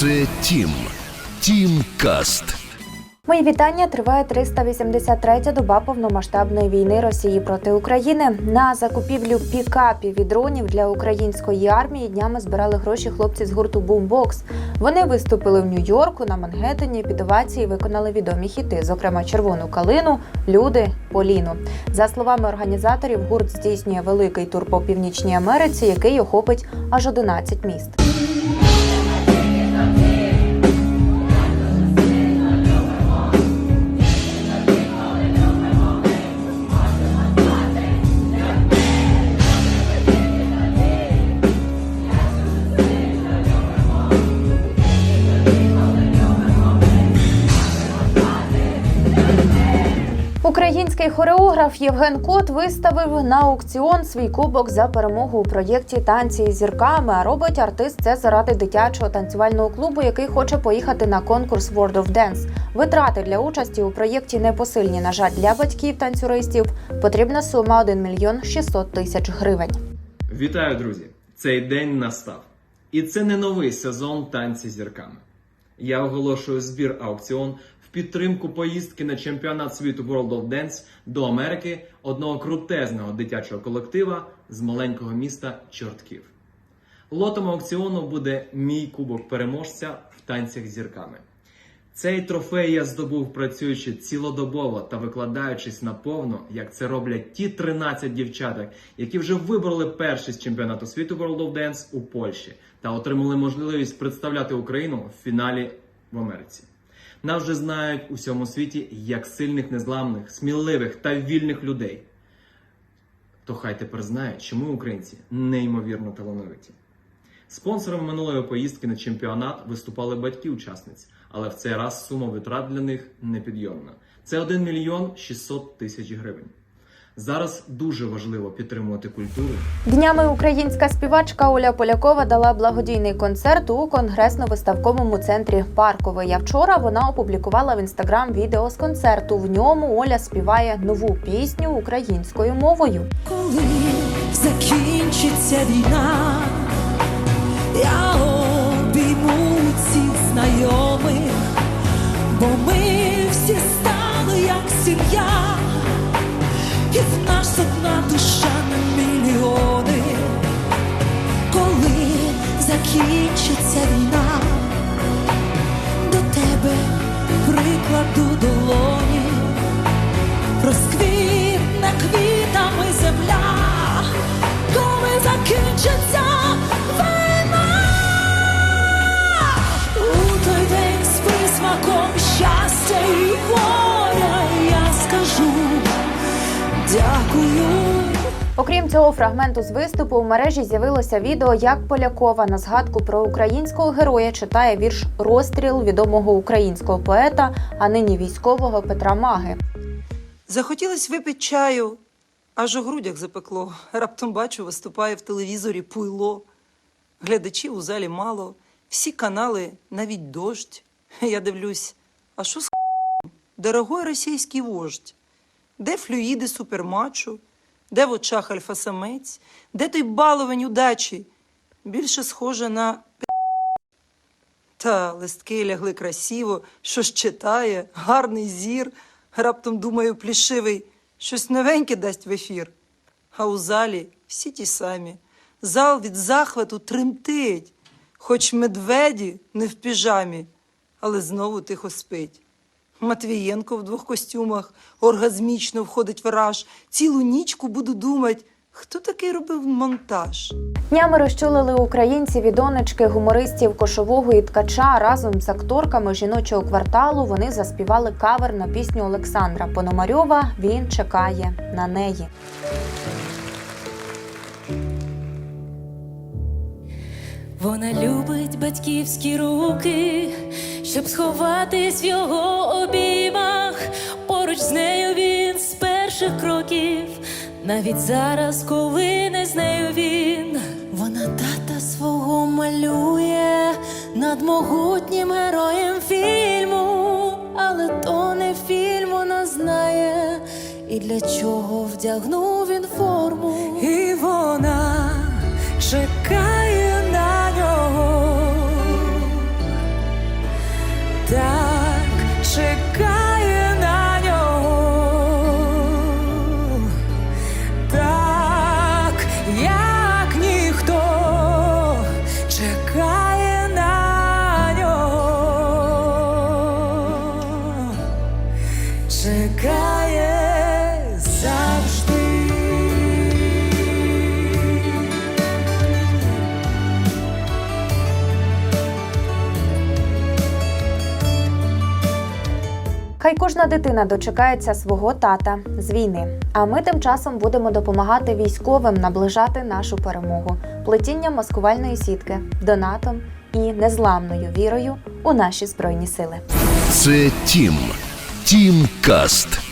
Це Тім. Тім Каст. Мої вітання триває 383-я доба повномасштабної війни Росії проти України. На закупівлю пікапів і дронів для української армії днями збирали гроші хлопці з гурту Boombox. Вони виступили в Нью-Йорку на Мангеттені. Під овації виконали відомі хіти, зокрема червону калину, люди, Поліну. За словами організаторів, гурт здійснює великий тур по північній Америці, який охопить аж 11 міст. Український хореограф Євген Кот виставив на аукціон свій кубок за перемогу у проєкті танці із зірками. А робить артист це заради дитячого танцювального клубу, який хоче поїхати на конкурс World of Dance. Витрати для участі у проєкті непосильні. На жаль, для батьків танцюристів потрібна сума 1 мільйон 600 тисяч гривень. Вітаю, друзі! Цей день настав. І це не новий сезон танці зірками. Я оголошую збір аукціон підтримку поїздки на чемпіонат світу World of Dance до Америки одного крутезного дитячого колектива з маленького міста Чортків. Лотом аукціону буде мій кубок переможця в танцях з зірками. Цей трофей я здобув працюючи цілодобово та викладаючись наповну, як це роблять ті 13 дівчаток, які вже вибороли першість чемпіонату світу World of Dance у Польщі та отримали можливість представляти Україну в фіналі в Америці. Нас вже знають у всьому світі як сильних, незламних, сміливих та вільних людей. То хай тепер знають, що ми, українці, неймовірно талановиті. Спонсором минулої поїздки на чемпіонат виступали батьки учасниць, але в цей раз сума витрат для них непідйомна. Це 1 мільйон 600 тисяч гривень. Зараз дуже важливо підтримувати культуру Днями українська співачка Оля Полякова дала благодійний концерт у конгресно-виставковому центрі Парковий. А вчора вона опублікувала в інстаграм відео з концерту. В ньому Оля співає нову пісню українською мовою. Коли закінчиться війна, я обійму всіх знайомих, бо ми всі стали як сім'я, і в нас одна душа на мільйони. Коли закінчиться дякую. Окрім цього фрагменту з виступу у мережі з'явилося відео, як Полякова на згадку про українського героя читає вірш Розстріл відомого українського поета, а нині військового Петра Маги. Захотілось випити чаю, аж у грудях запекло. Раптом бачу, виступає в телевізорі пуйло. Глядачів у залі мало, всі канали, навіть дощ. Я дивлюсь, а що з? Дорогой російський вождь? Де флюїди супермачу? Де в очах альфа-самець? Де той баловень удачі? Більше схоже на. Та листки лягли красиво, щось читає, гарний зір. Раптом думаю, плішивий, щось новеньке дасть в ефір. А у залі всі ті самі. Зал від захвату тремтить, хоч медведі не в піжамі, але знову тихо спить. Матвієнко в двох костюмах оргазмічно входить в раж. Цілу нічку буду думать, хто такий робив монтаж. Днями розчулили українців і донечки гумористів кошового і ткача разом з акторками жіночого кварталу. Вони заспівали кавер на пісню Олександра Пономарьова. Він чекає на неї. Вона любить батьківські руки, щоб сховатись в його обіймах. Поруч з нею він з перших кроків, навіть зараз, коли не з нею він. Вона тата свого малює над могутнім героєм фільму, але то не фільм, вона знає, і для чого вдягнув він форму. І вона чекає чекає завжди. Хай кожна дитина дочекається свого тата з війни. А ми тим часом будемо допомагати військовим наближати нашу перемогу плетінням маскувальної сітки, донатом і незламною вірою у наші збройні сили. Це тім. Тім Каст.